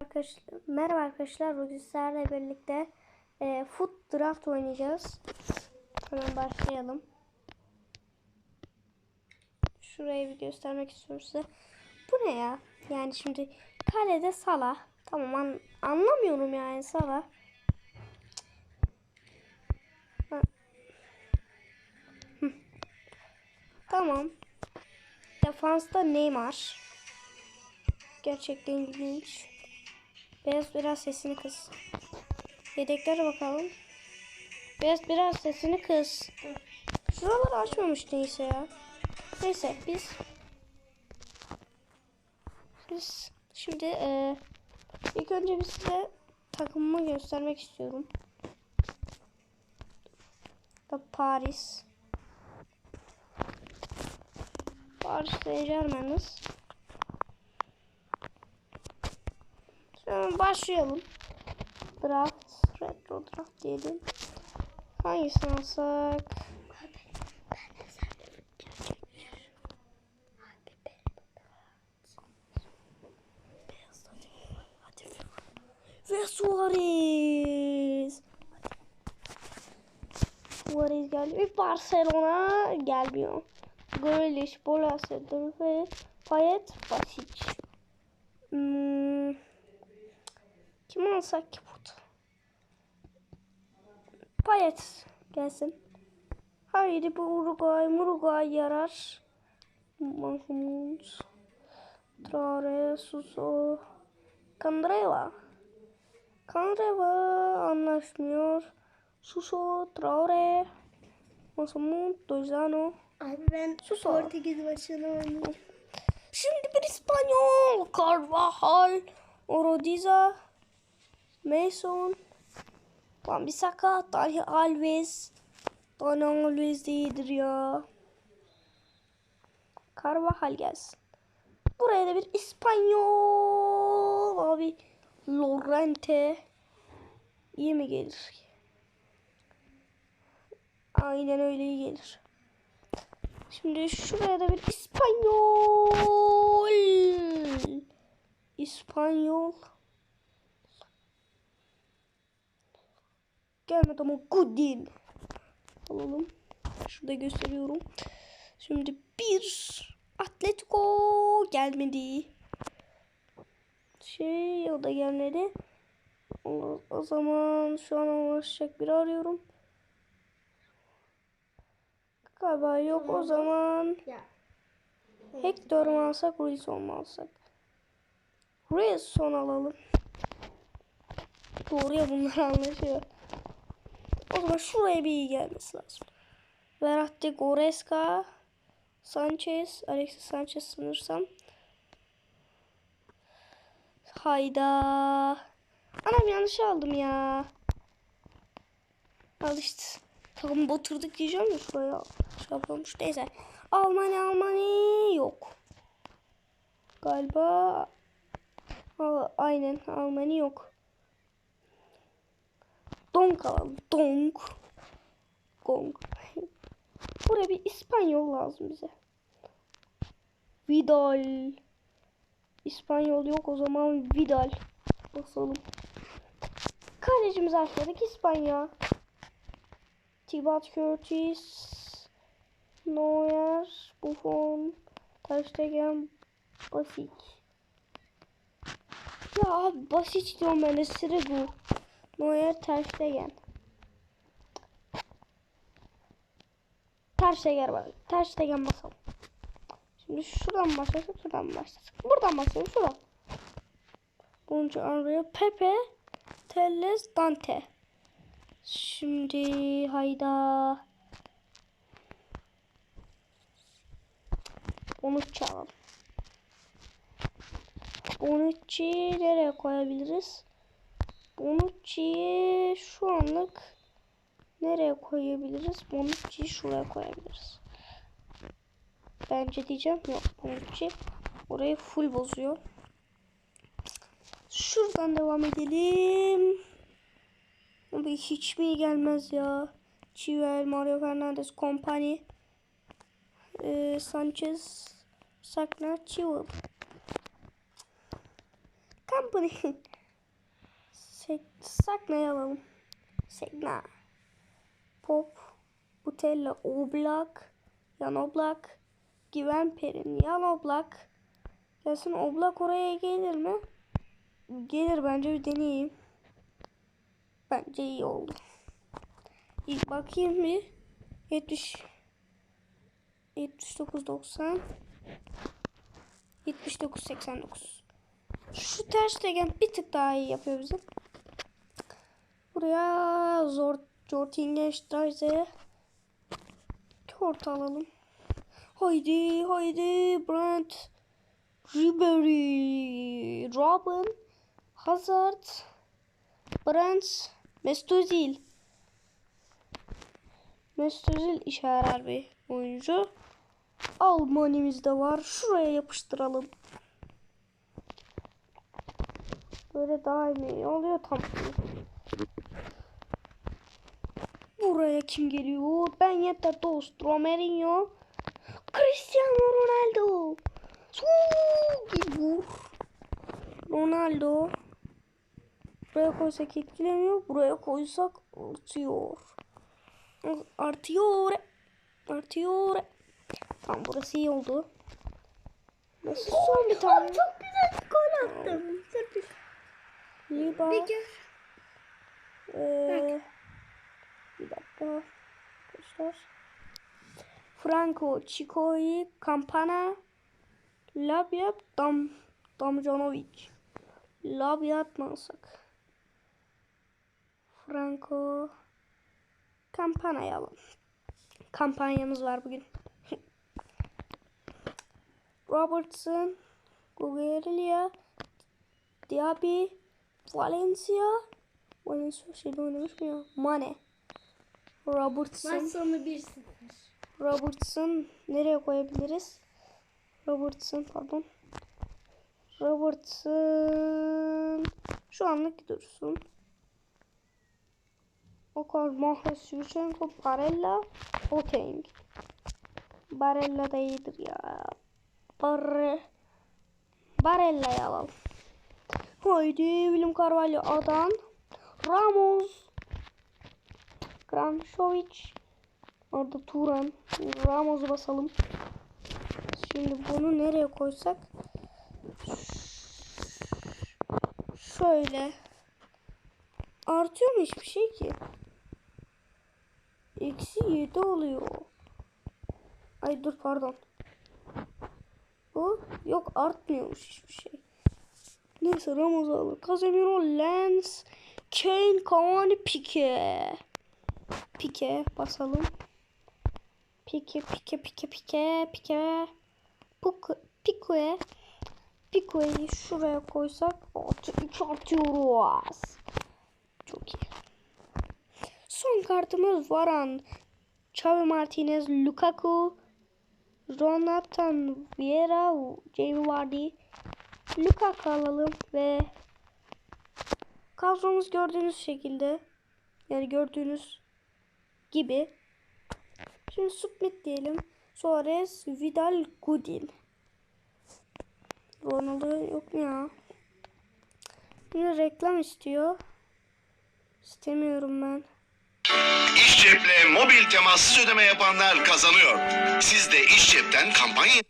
Arkadaşlar, merhaba arkadaşlar. Bugün birlikte e, Foot Draft oynayacağız. Hemen başlayalım. Şurayı bir göstermek istiyorum size. Bu ne ya? Yani şimdi kalede Salah. Tamam an anlamıyorum yani Salah. Tamam. Defansta Neymar. Gerçekten ilginç. Beyaz biraz sesini kız. Yedeklere bakalım. Beyaz biraz sesini kız. Şuraları açmamış neyse ya. Neyse biz biz şimdi e, ilk önce bir size takımımı göstermek istiyorum. Da Paris. Paris Saint-Germain'iz. Başlayalım. Draft, retro draft diyelim. Hangisini alsak? Ve Suarez. Suarez geldi. Bir Barcelona gelmiyor. Grealish, Bolasedur ve Payet, Basic. Hmm. Kim alsak ki burada? Payet gelsin. Haydi bu Uruguay, Uruguay yarar. Mahmut. Traore, Suso. Kandreva. Kandreva anlaşmıyor. Suso, Traore. Mahmut, Dojano. Abi ben Suso. Portekiz maçını oynuyorum. Şimdi bir İspanyol. Carvajal. Orodiza. Mason. Wan-Bissaka. Dani Alves. Dani Alves de iyidir ya. Carvajal gelsin. Buraya da bir İspanyol. Abi. Lorente. İyi mi gelir? Aynen öyle iyi gelir. Şimdi şuraya da bir İspanyol. İspanyol. Gelmedi ama Goodin. Alalım. Şurada gösteriyorum. Şimdi bir Atletico gelmedi. Şey o da gelmedi. O, o zaman şu an ulaşacak biri arıyorum. Galiba yok o zaman. Hector mu alsak, Wilson mu alsak? Wilson alalım. Doğru ya bunlar anlaşıyor. O zaman şuraya bir iyi gelmesi lazım. Verratti Goreska, Sanchez, Alexis Sanchez sanırsam. Hayda. Anam yanlış aldım ya. Al işte. Takım batırdık diyeceğim ya şuraya. Şey. Neyse. Almanya Almanya yok. Galiba aynen Almanya yok. Donk alalım. Donk. Gong. Buraya bir İspanyol lazım bize. Vidal. İspanyol yok o zaman Vidal. Basalım. Kalecimiz arkadaşlar İspanya. Thibaut Curtis. Neuer. Buffon. Ter Stegen. Basic. Ya abi Basic diyorum ben de sıra bu. Neuer Ter Stegen. Ter Stegen var. Ter Stegen basalım. Şimdi şuradan başlasak şuradan başlasak. Buradan başlayalım şuradan. Bunca araya Pepe. Telles Dante. Şimdi hayda. Onu çalalım. Nereye koyabiliriz? Bonucci'yi şu anlık nereye koyabiliriz? Bonucci'yi şuraya koyabiliriz. Bence diyeceğim yok Bonucci orayı full bozuyor. Şuradan devam edelim. Abi hiç mi gelmez ya? Chilwell, Mario Fernandez, Company, ee, Sanchez, Sakna, Chilwell. Company. Sek Sakna'yı alalım. Sekna. Pop. Butella Oblak. Yan Oblak. Güven Perin. Yan Oblak. Gelsin Oblak oraya gelir mi? Gelir bence bir deneyeyim. Bence iyi oldu. İlk bakayım bir. 70 79 90 79 89 Şu ters degen bir tık daha iyi yapıyor bizim. Buraya zor Jortingen Streise Kort alalım. Haydi haydi Brent Ribery Robin Hazard Brent Mesut Özil Mesut Özil işe yarar bir oyuncu. Almanimiz de var. Şuraya yapıştıralım. Böyle daha iyi oluyor tam. Buraya kim geliyor? Ben yeter dost. Romerinho. Cristiano Ronaldo. Bir vur. Ronaldo. Buraya koysak etkilemiyor. Buraya koysak artıyor. Artıyor. Artıyor. Tamam burası iyi oldu. Nasıl son bir tane? Çok güzel bir gol attım. Dur bir. Liba. Bir gör. Ee, bir dakika. Arkadaşlar. Franco, Chikoy, Campana, Labiat, Dam, Damjanovic. Labiat mı? Franco, Campana'yı alalım. Kampanyamız var bugün. Robertson, Guerrilla, Diaby, Valencia, Valencia şeyde oynamış mı ya? Mane. Robertson. Maç sonu 1-0. Robertson nereye koyabiliriz? Robertson pardon. Robertson şu anlık dursun. Okar Mahrez Shevchenko Barella Boateng. Barella da iyidir ya. Barre Barella'yı alalım. Haydi William Carvalho Adan Ramos Granşovic Orada Turan Ramos'u basalım. Şimdi bunu nereye koysak? Şöyle. Artıyor mu hiçbir şey ki? Eksi 7 oluyor. Ay dur pardon. Bu yok artmıyormuş hiçbir şey. Neyse Ramos'u alır. Casemiro, Lens, Kane, Cavani, Pique. Pique basalım. Pike pike pike pike pike Puku, Pikue Pikue'yi şuraya koysak artı 3 artıyoruz. Çok iyi. Son kartımız Varan, Xavi Martinez, Lukaku, Jonathan Vieira, Jamie Vardy, Lukaku alalım ve kadromuz gördüğünüz şekilde yani gördüğünüz gibi Şimdi submit diyelim. Suarez, Vidal, Godin. Ronaldo yok mu ya? Yine reklam istiyor. İstemiyorum ben. İş Cep'le mobil temassız ödeme yapanlar kazanıyor. Siz de İş Cep'ten kampanya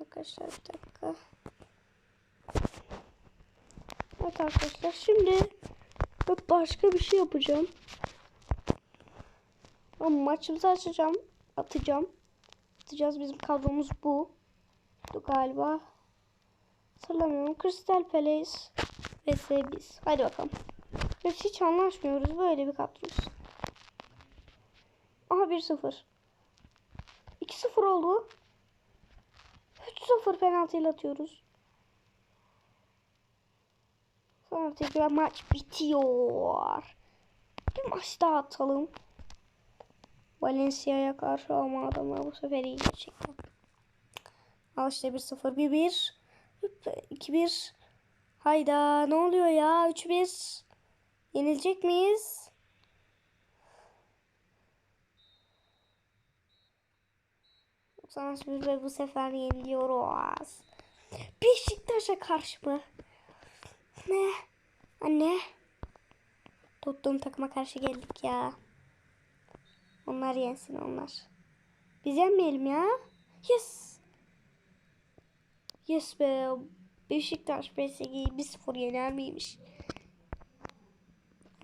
Arkadaşlar bir dakika. Evet arkadaşlar şimdi ben başka bir şey yapacağım. Ama maçımızı açacağım. Atacağım. Atacağız. Bizim kadromuz bu. Bu galiba. Hatırlamıyorum. Crystal Palace vs biz. Hadi bakalım. Biz hiç anlaşmıyoruz. Böyle bir kadromuz. Aha 1-0. 2-0 oldu. 3-0 penaltıyla atıyoruz. Sonra tekrar maç bitiyor. Bir maç daha atalım. Valencia'ya karşı ama adamlar bu sefer iyi gerçekten. Al işte 1-0 1-1 2-1 Hayda ne oluyor ya 3-1 Yenilecek miyiz? Bir ve bu sefer yeniliyoruz. Beşiktaş'a karşı mı? Ne? Anne. Tuttuğum takıma karşı geldik ya. Onlar yensin onlar. Biz yenmeyelim ya. Yes. Yes be. Beşiktaş PSG'yi 1-0 yener miymiş?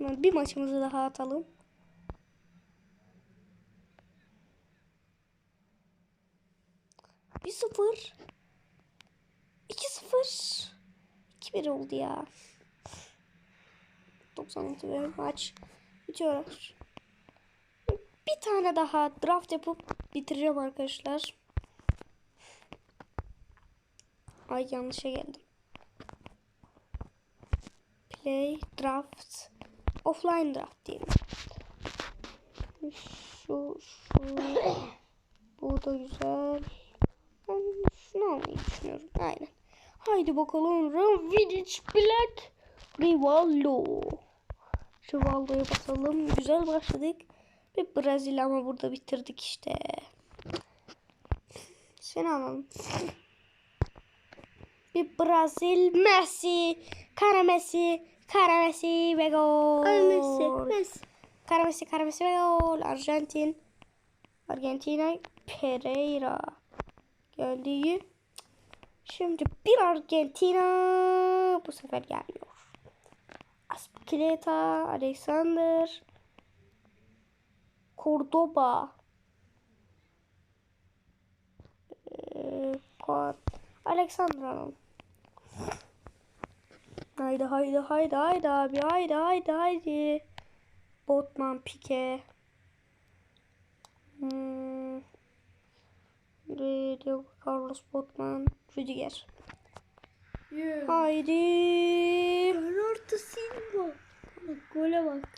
Bir maçımızı daha atalım. Bir sıfır. İki sıfır. İki bir oldu ya. 96 ve maç bitiyor. Bir tane daha draft yapıp bitireceğim arkadaşlar. Ay yanlışa geldim. Play draft offline draft diyelim. Şu şu bu da güzel. Ben şunu almayı düşünüyorum. Aynen. Haydi bakalım. Vidic Black Rivaldo. Rivaldo'ya basalım. Güzel başladık. Ve Brezilya ama burada bitirdik işte. Seni alalım. Bir Brazil Messi. Kara Messi. Kara Messi ve gol. Ay Messi. Messi. Kara Messi, Kara Messi ve gol. Arjantin. Argentina Pereira. Geldi. Şimdi bir Argentina bu sefer gelmiyor. Aspileta, Alexander, Cordoba, ee, Alexander alalım. Haydi haydi haydi haydi abi haydi haydi haydi. Botman, Pique. Hmm. Carlos Botman, Rüdiger. Yeah. Haydi. Bernardo Silva. Bak gole bak.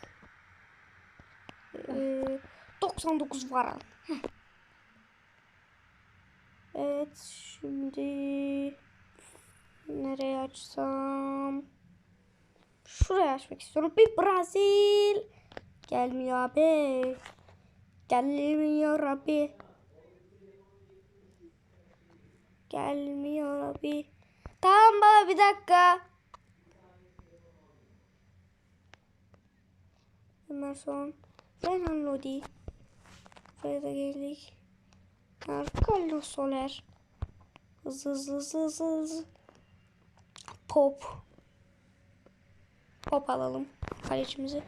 Ee, 99 varan. Heh. Evet şimdi nereye açsam? Şuraya açmak istiyorum. Bir Brazil. Gelmiyor abi. Gelmiyor abi. Gelmiyor abi. Tamam baba bir dakika. Emerson. Renan Lodi. Buraya geldik. Carlos Soler. Hızlı hızlı hızlı hızlı hızlı. Pop. Pop alalım. Kalecimizi.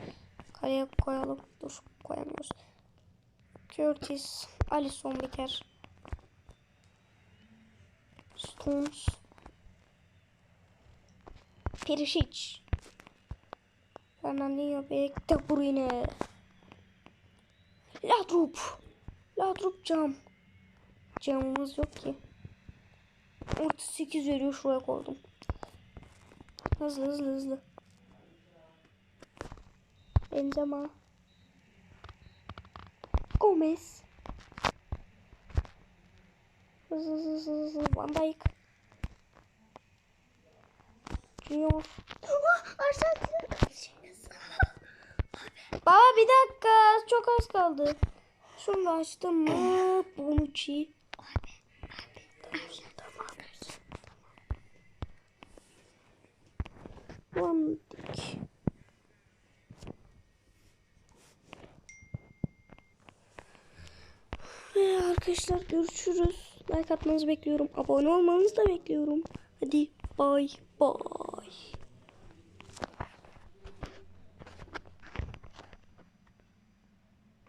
Kaleye koyalım. Dur koyamıyoruz. Curtis. Alisson Becker. Stones. Perisic. Fernandinho Bek De Bruyne. Ladrup. Ladrup cam. Camımız yok ki. 38 veriyor şuraya koydum. Hızlı hızlı hızlı. Benzema. Gomez. Hızlı hızlı hızlı. Van Dijk. Karşı. Baba bir dakika çok az kaldı. Şunu da açtım mı? Van Dijk. Ve arkadaşlar görüşürüz. Like atmanızı bekliyorum. Abone olmanızı da bekliyorum. Hadi bay bay.